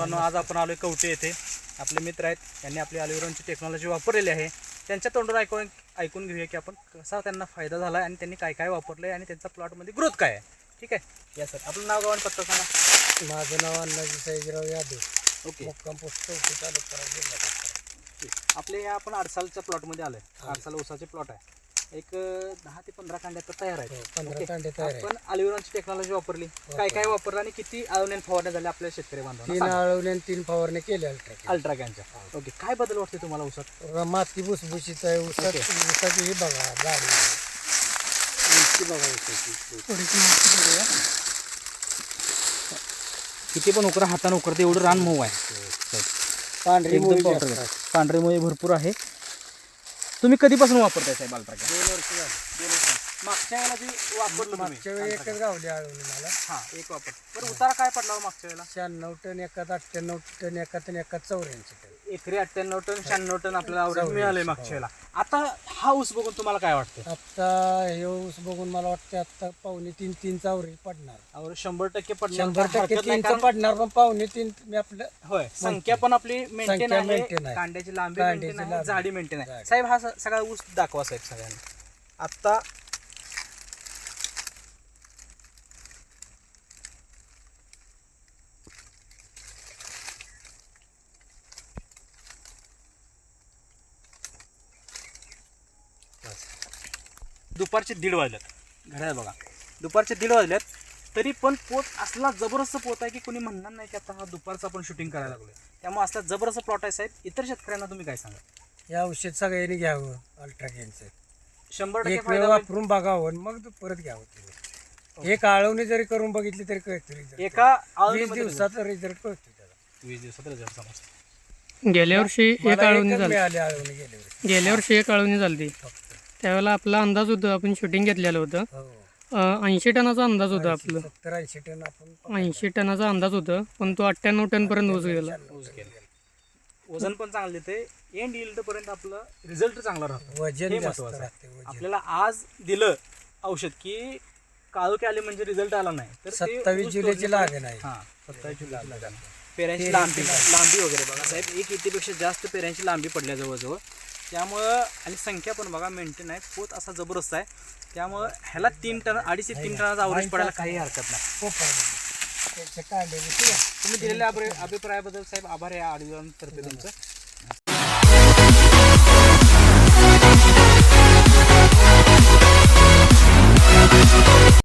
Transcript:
मित्रांनो आज आपण आलोय कवटे येथे. आपले मित्र आहेत त्यांनी आपली अलिव्हरॉनची टेक्नॉलॉजी वापरलेली आहे. त्यांच्या तोंडून ऐकून ऐकून घेऊया की आपण कसा त्यांना फायदा झाला आणि त्यांनी काय काय वापरलं आहे आणि त्यांचा प्लॉटमध्ये ग्रोथ काय आहे. ठीक आहे? या सर आपलं नाव गाव आणि पत्ता सांगा. माझं नाव अण्णाजी साईजराव यादव. ओके. मुक्काम पोस्ट तालुका जिल्हा. आपले या आपण आडसालच्या प्लॉटमध्ये आलोय. आडसाल ऊसाचे प्लॉट आहे. एक दहा ते पंधरा कांड्या तर तयार हो, आहेत पंधरा. कांडे तयार आहे आपण टेक्नॉलॉजी वापरली. काय काय वापरलं आणि किती आळवण्या फवारण्या झाल्या आपल्या शेतकरी तीन बांधवांना आळवले आणि तीन फवारणी केले अल्ट्रा अल्ट्रा कॅनच्या ओके. काय बदल वाटते तुम्हाला ऊसात? माती भुसभुशीत आहे. ऊसात ओके. ऊसाची ही बघा गाडी बघा ऊसाची किती पण उकरा हाताने उकरते एवढं रान मऊ आहे. पांढरी एकदम मुळी powder जास्त आहे. आहे. पांढरे मुळे भरपूर आहे. तुम्ही कधीपासून वापरताय साहेब अल्ट्रा कॅन दोन वर्ष झाली. मागच्या वेळेला जे वापरलं मागच्या वेळी एकच गावली आळवली मला. हा एक वापर. बरं उतारा काय पडला हो मागच्या वेळेला? शहाण्णव टन एकात अठ्ठ्याण्णव टन एकात आणि एकात चौऱ्याऐंशी टन. एकरी अठ्ठ्याण्णव टन शहाण्णव टन आपल्याला आवरेज मिळालंय मागच्या वेळेला. आता हा ऊस बघून तुम्हाला काय वाटतं? आता हे ऊस बघून मला वाटतं आता पावणे तीन तीन चावरी पडणार. आवरेज शंभर टक्के पडणार. शंभर टक्के हरकत नाही, तीनचा कारण- पडणार पण पावणे तीन मी आपलं होय संख्या पण आपली मेंटेन संख्या आहे. maintain आहे. कांड्याची लांबी कांड्याची मेंटेन आहे लांबी. जाडी मेंटेन आहे. साहेब हा स- सगळा ऊस दाखवा साहेब सगळ्यांना. आता दुपारचे दीड वाजल्यात घड्याळ बघा. दुपारचे दीड वाजल्यात तरी पण पोत असला जबरदस्त पोत आहे की कोणी म्हणणार नाही की आता हा दुपारचा आपण शूटिंग करायला लागलोय. त्यामुळे असला जबरदस्त प्लॉट आहे साहेब इतर शेतकऱ्यांना तुम्ही काय सांगा या औषध सगळ्यांनी घ्यावं अल्ट्रा गेनचं शंभर टक्के एक वेळ फायदा होईल. वापरून बघावं आणि मग परत घ्यावं ते. एक आळवणी जरी करून बघितली तरी कळतं result. एका वीस आळवणीमध्ये दिवसाचा रिझल्ट कळतो त्याला. वीस दिवसात result समजतो. गेल्या वर्षी एक मला आळवणी एकच झाली. मिळाली आळवणी गेल्या वर्षी. गेल्या वर्षी एक आळवणी झाली फक्त त्यावेळेला आपला अंदाज होता आपण शूटिंग घेतलेलं होतं. हो. ऐंशी टनाचा अंदाज होता आपलं. सत्तर ऐंशी टन आपण ऐंशी टनाचा अंदाज होता पण तो अठ्ठ्याण्णव टनपर्यंत ऊस गेला. वजन पण चांगलं देते एंड येईल पर्यंत आपलं रिझल्ट चांगला राहतो. वजन महत्वाचं आपल्याला आज दिलं औषध की काळोखी आले म्हणजे रिझल्ट आला नाही तर ते सत्तावीस जुलैची तोडण्यापर्यंत- लागण आहे. हा सत्तावीस लागण पेऱ्यांची लांबी. लांबी वगैरे बघा साहेब एक इथेपेक्षा जास्त पेऱ्यांची लांबी पडल्या जवळजवळ. त्यामुळं आणि संख्या पण बघा मेंटेन आहे. पोत असा जबरदस्त आहे. त्यामुळं ह्याला तीन टन अडीच ते तीन टनाचा अवरेज पडायला काही हरकत नाही. तुम्ही दिलेल्या अभि- अभिप्रायाबद्दल साहेब आभार आहे आडीतर्फे तुमचं.